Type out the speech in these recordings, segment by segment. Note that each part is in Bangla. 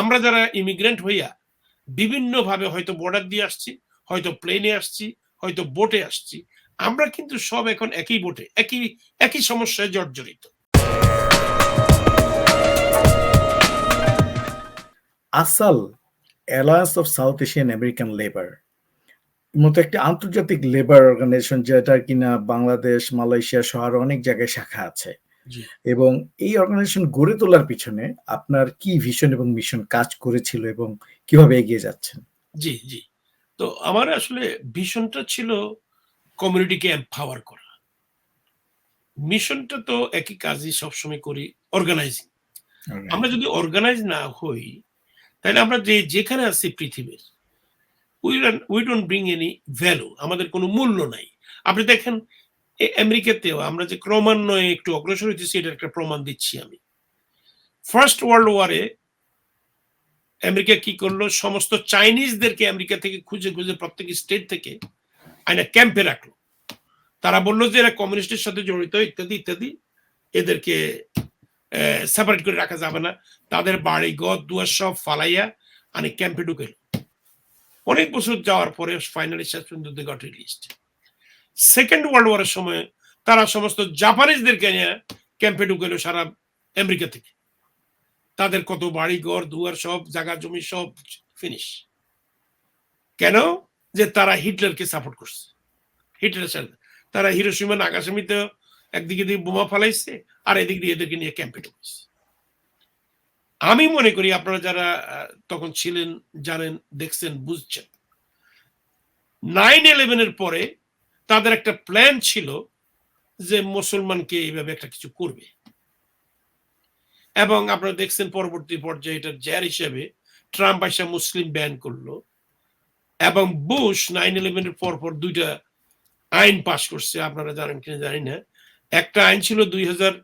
আমরা যারা ইমিগ্রেন্ট হইয়া বিভিন্নভাবে হয়তো বর্ডার দিয়ে আসছি, হয়তো প্লেনে আসছি, হয়তো বোটে আসছি, আমরা কিন্তু সব এখন একই বোটে একই একই সমস্যায় জর্জরিত আসাল alliance of South Asian American labour মতো একটি আন্তর্জাতিক লেবার অর্গানাইজেশন যেটা কিনা বাংলাদেশ, মালয়েশিয়া সহ অনেক জায়গায় শাখা আছে। এবং এই অর্গানাইজেশন গড়ে তোলার পিছনে আপনার কি ভিশন এবং মিশন কাজ করেছিল এবং কীভাবে এগিয়ে যাচ্ছেন? জি জি। তো আমার আসলে ভিশনটা ছিল কমিউনিটিকে এম্পাওয়ার করা। মিশনটা তো একই কাজই সবসময় করি অর্গানাইজিং আমরা যদি অর্গানাইজ না হই তাহলে আমরা যে যেখানে আছি পৃথিবীর we we don't bring any value আমাদের কোনো মূল্য নাই। আপনি দেখেন আমেরিকাতেও আমরা যে ক্রমান্বয়ে একটু অগ্রসর হইতেছি, এটার একটা প্রমাণ দিচ্ছি আমি। ফার্স্ট ওয়ার্ল্ড ওয়ারে আমেরিকা কি করল? সমস্ত চাইনিজদেরকে আমেরিকা থেকে খুঁজে খুঁজে প্রত্যেক স্টেট থেকে আইনা ক্যাম্পে রাখল। তারা বলল যে এরা কমিউনিস্টের সাথে জড়িত, ইত্যাদি ইত্যাদি। এদেরকে সেপারেট করে রাখা যাবে না। তাদের বাড়ি, ঘর, দুয়ার সব ফালাইয়া আনে ক্যাম্পে ঢুকেল অনেক বছর যাওয়ার পরে ফাইনালি শেষ পর্যন্ত গট রিলিজড সেকেন্ড ওয়ার্ল্ড ওয়ারের সময় তারা সমস্ত জাপানিজদেরকে নিয়ে ক্যাম্পে ঢুকেলো সারা আমেরিকা থেকে। তাদের কত বাড়ি ঘর দুয়ার সব, জায়গা, জমি সব ফিনিশ কেন? যে তারা হিটলারকে সাপোর্ট করছে। হিটলারের সাথে তারা হিরোসীমা নাগাসামিতে একদিকে দিয়ে বোমা ফালাইছে আর এদিক দিয়ে এদেরকে নিয়ে ক্যাম্পে ঢুকেছে আমি মনে করি আপনারা যারা তখন ছিলেন, জানেন, দেখছেন, বুঝছেন। নাইন ইলেভেনের পরে তাদের একটা প্ল্যান ছিল যে মুসলমানকে এইভাবে একটা কিছু করবে। এবং আপনারা দেখছেন পরবর্তী পর্যায়ে এটার জ্যার হিসেবে ট্রাম্প আসা মুসলিম ব্যান করল এবং বুশ নাইন ইলেভেনের পর পর দুইটা আইন পাশ করছে, আপনারা জানেন কিনা জানি না। একটা আইন ছিল দুই হাজার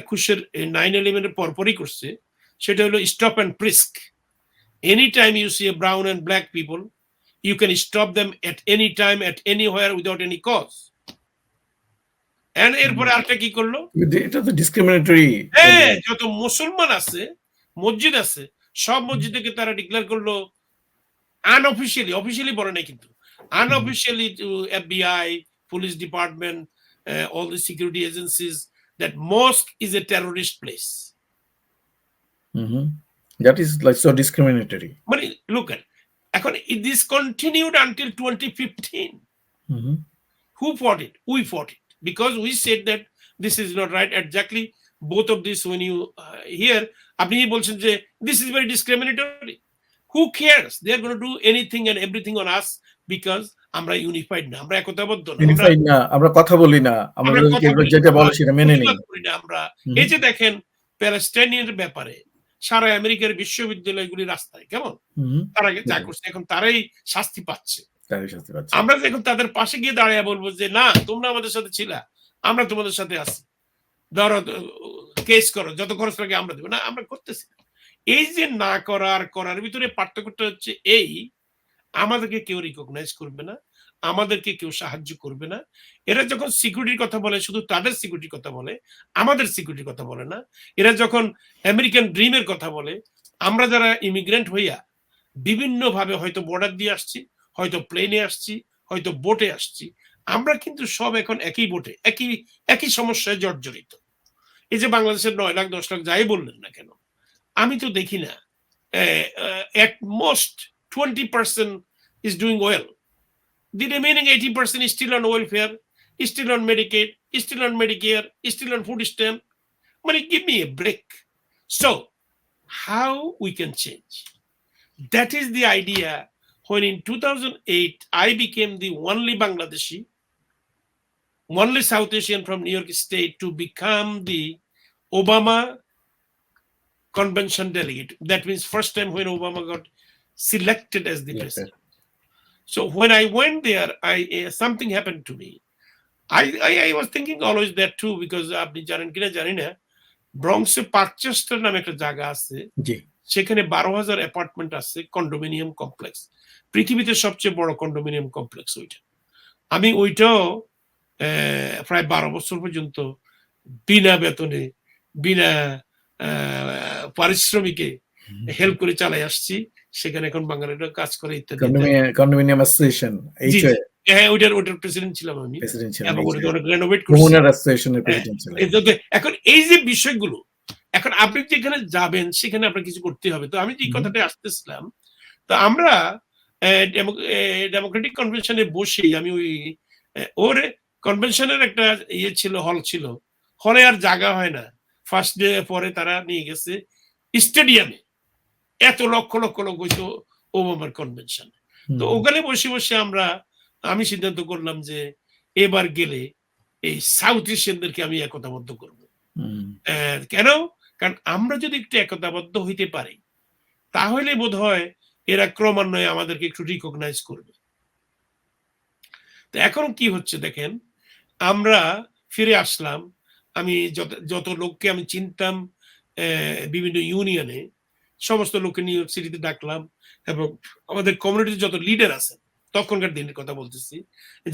একুশের নাইন ইলেভেনের পরপরই করছে, সেটা হলো stop and frisk any time you see a brown and black people can stop them at any time at any where without any cause and এরপরে আরেকটা কি করল? এটা তো ডিসক্রিমিনেটরি হ্যাঁ যত মুসলমান আছে মসজিদ আছে সব মসজিদকে তারা ডিক্লেয়ার করল আনঅফিসিয়ালি অফিসিয়ালি বলে নাই কিন্তু। Unofficially to FBI police department all the security agencies that mosque is a terrorist place that is like so discriminatory মানে লুক এখন this continued until twenty fifteen who fought it? We fought it because we said that this is not right. Exactly both of this when you uh, আপনি বলছেন যে this is very discriminatory. Who cares? They are going to do anything and everything on us because আমরা ইউনিফাইড না আমরা একতাবদ্ধ না আমরা ইউনিফাইড না আমরা কথা বলি না আমরা যেটা না, বলে সেটা মেনে নেই না আমরা এই যে দেখেন প্যালেস্টাইনের ব্যাপারে সারা আমেরিকার বিশ্ববিদ্যালয়গুলি রাস্তায় কেমন? তারা যা করছে এখন তারাই শাস্তি পাচ্ছে। আমরা যখন তাদের পাশে গিয়ে দাঁড়িয়ে বলব যে না তোমরা আমাদের সাথে ছিলা আমরা তোমাদের সাথে আছি। ধরো কেস করো যত খরচ লাগে আমরা দেবো। না আমরা করতেছি। এই যে না করার করার ভিতরে পার্থক্যটা হচ্ছে এই আমাদেরকে কেউ রিকগনাইজ করবে না। আমাদেরকে কেউ সাহায্য করবে না। এরা যখন সিকিউরিটির কথা বলে, শুধু তাদের সিকিউরিটির কথা বলে, আমাদের সিকিউরিটির কথা বলে না। এরা যখন আমেরিকান ড্রিমের কথা বলে, আমরা যারা ইমিগ্রেন্ট হইয়া বিভিন্নভাবে হয়তো বর্ডার দিয়ে আসছি, হয়তো প্লেনে আসছি, হয়তো বোটে আসছি, আমরা কিন্তু সব এখন একই বোটে, একই একই সমস্যায় জর্জরিত। এই যে বাংলাদেশের নয় লাখ, দশ লাখ, যাই বললেন না কেন, আমি তো দেখি না at most twenty percent is doing well The remaining 80% is still on welfare, is still on Medicaid, is still on Medicare, is still on food stamp. Money, give me a break. So, how we can change? That is the idea. When in 2008, I became the only Bangladeshi, only South Asian from New York State to become the Obama convention delegate. That means first time when Obama got selected as the yes, president. So when I went there, I uh, something happened to me. I, I I was thinking always that too because আপনি জানেন কিনা জানি না ব্রংসে পার্কচেস্টার নামে একটা জায়গা আছে। সেখানে বারো হাজার অ্যাপার্টমেন্ট আছে কন্ডোমিনিয়াম কমপ্লেক্স পৃথিবীতে সবচেয়ে বড় কন্ডোমিনিয়াম কমপ্লেক্স ওইটা। আমি ওইটাও প্রায় বারো বছর পর্যন্ত বিনা বেতনে বিনা পারিশ্রমিকে হেল্প করে চালাই আসছি। সেখানে এখন বাঙালিরা কাজ করে ইত্যাদি। কন্ডোমিনিয়াম অ্যাসোসিয়েশন হ্যাঁ ওইটার ওইটার প্রেসিডেন্ট ছিলাম আমি। এবং ওটা অনেক রেনোভেট করছি। তো- এখন এই যে বিষয়গুলো এখন আপনি যেখানে যাবেন সেখানে আপনার কিছু করতে হবে। তো আমি যে। কথাটা আসতেছিলাম তো আমরা ডেমোক্রেটিক কনভেনশনে বসেই আমি ওই ওর কনভেনশনের একটা ইয়ে ছিল হল ছিল। হলে আর জায়গা হয় না। ফার্স্ট ডে পরে তারা নিয়ে গেছে। স্টেডিয়ামে এত লক্ষ লক্ষ লোক হইতো ওবামার কনভেনশন তো ওখানে বসে বসে আমরা আমি সিদ্ধান্ত করলাম যে এবার গেলে এই সাউথ এশিয়ানদেরকে আমি একতাবদ্ধ করব। কেন? কারণ আমরা যদি একটু একতাবদ্ধ হইতে পারি তাহলে বোধ হয় এরা ক্রমান্বয়ে আমাদেরকে একটু রিকগনাইজ করবে। তো এখন কি হচ্ছে দেখেন আমরা ফিরে আসলাম আমি যত যত লোককে আমি চিনতাম আহ, বিভিন্ন ইউনিয়নে সমস্ত লোককে নিউ ইয়র্ক সিটিতে ডাকলাম এবং আমাদের কমিউনিটির যত লিডার আছেন তখনকার দিনের কথা বলতেছি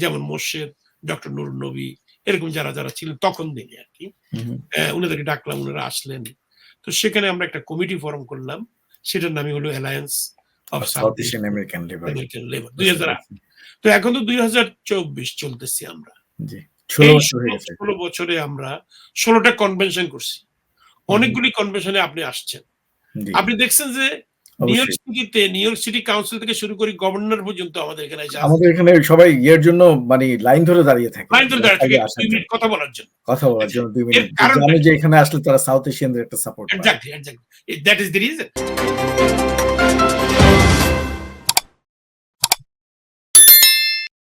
যেমন মোর্শেদ ডক্টর নুর নবী এরকম যারা যারা ছিলেন তখন দিনে আর কি ওনাদেরকে ডাকলাম ওনারা আসলেন। তো সেখানে আমরা একটা কমিটি ফর্ম করলাম সেটার নামই হলো alliance of South Asian American labour দুই হাজার আট। তো এখন তো দুই হাজার চব্বিশ চলতেছি আমরা। ষোলো বছর হয়ে আমরা ষোলোটা কনভেনশন করছি। অনেকগুলি কনভেনশনে আপনি আসছেন। আপনি দেখছেন যে নিউ ইয়র্ক সিটিতে নিউ ইয়র্ক সিটি কাউন্সিল থেকে শুরু করে গভর্নর পর্যন্ত আমাদের এখানে আমাদের এখানে সবাই ইয়ের জন্য মানে লাইন ধরে দাঁড়িয়ে থাকে। লাইন ধরে দাঁড়িয়ে থাকে কথা বলার জন্য। কথা বলার জন্য দুই মিনিট। আমি যে এখানে আসলে তারা সাউথ এশিয়ানদের একটা support exactly exactly that is the reason